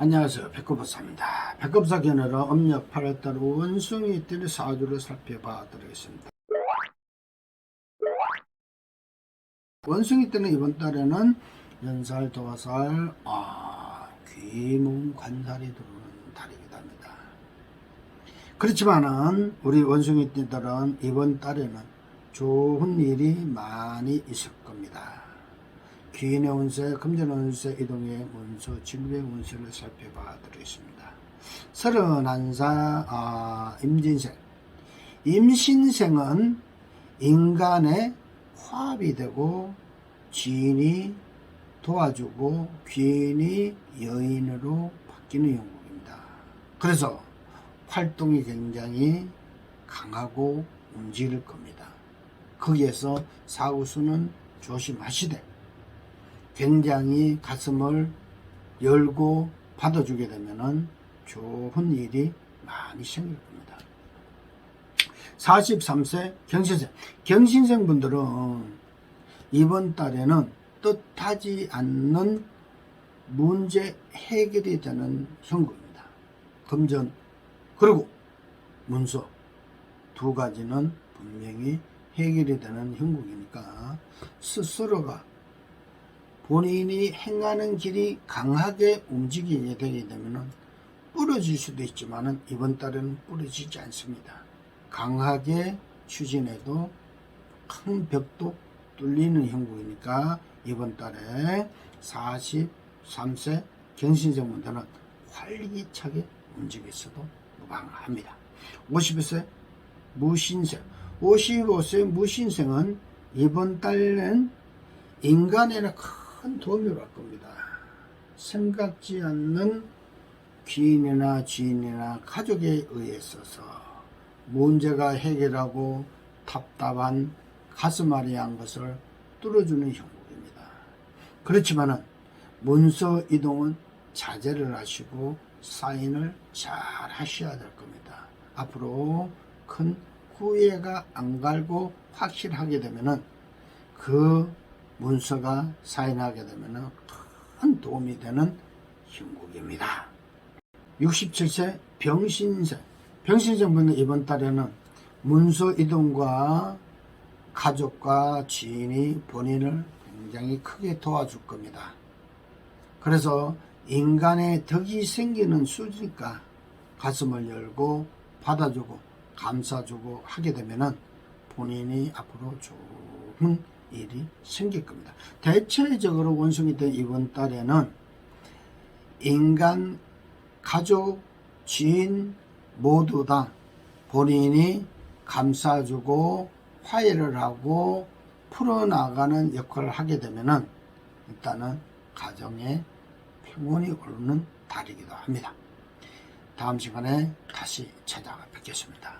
안녕하세요. 백급사입니다. 백급사 견해로 음력 8월달 원숭이 띠의 사주를 살펴봐 드리겠습니다. 원숭이 띠는 이번 달에는 연살, 도화살, 아, 귀문, 관살이 들어오는 달이기도 합니다. 그렇지만은 우리 원숭이 띠들은 이번 달에는 좋은 일이 많이 있을 겁니다. 귀인의 운세, 금전의 운세, 이동의 운수, 진부의 운세를 살펴봐 드리겠습니다. 31살 아, 임진생 임신생은 인간의 화합이 되고 지인이 도와주고 귀인이 여인으로 바뀌는 형국입니다. 그래서 활동이 굉장히 강하고 움직일 겁니다. 거기에서 사우수는 조심하시되 굉장히 가슴을 열고 받아주게 되면은 좋은 일이 많이 생길 겁니다. 43세 경신생. 경신생 분들은 이번 달에는 뜻하지 않는 문제 해결이 되는 형국입니다. 금전, 그리고 문서 두 가지는 분명히 해결이 되는 형국이니까 스스로가 본인이 행하는 길이 강하게 움직이게 되게 되면 부러질 수도 있지만 이번 달에는 부러지지 않습니다. 강하게 추진해도 큰 벽도 뚫리는 형국이니까 이번 달에 43세 경신생분들은 활기차게 움직였어도 무방합니다. 50세 무신생 55세 무신생은 이번 달엔 인간에는 큰 도움이 갈 겁니다. 생각지 않는 귀인이나 지인이나 가족에 의해서서 문제가 해결하고 답답한 가슴앓이한 것을 뚫어주는 형국입니다. 그렇지만은 문서 이동은 자제를 하시고 사인을 잘 하셔야 될 겁니다. 앞으로 큰 후회가 안 갈고 확실하게 되면은 그 문서가 사인하게 되면 큰 도움이 되는 형국입니다. 67세 병신생. 병신생 분은 이번 달에는 문서 이동과 가족과 지인이 본인을 굉장히 크게 도와줄 겁니다. 그래서 인간의 덕이 생기는 수니까 가슴을 열고 받아주고 감싸주고 하게 되면은 본인이 앞으로 좋은 일이 생길 겁니다. 대체적으로 원숭이 때 이번 달에는 인간, 가족, 지인 모두 다 본인이 감싸주고 화해를 하고 풀어나가는 역할을 하게 되면은 일단은 가정에 평온이 오르는 달이기도 합니다. 다음 시간에 다시 찾아뵙겠습니다.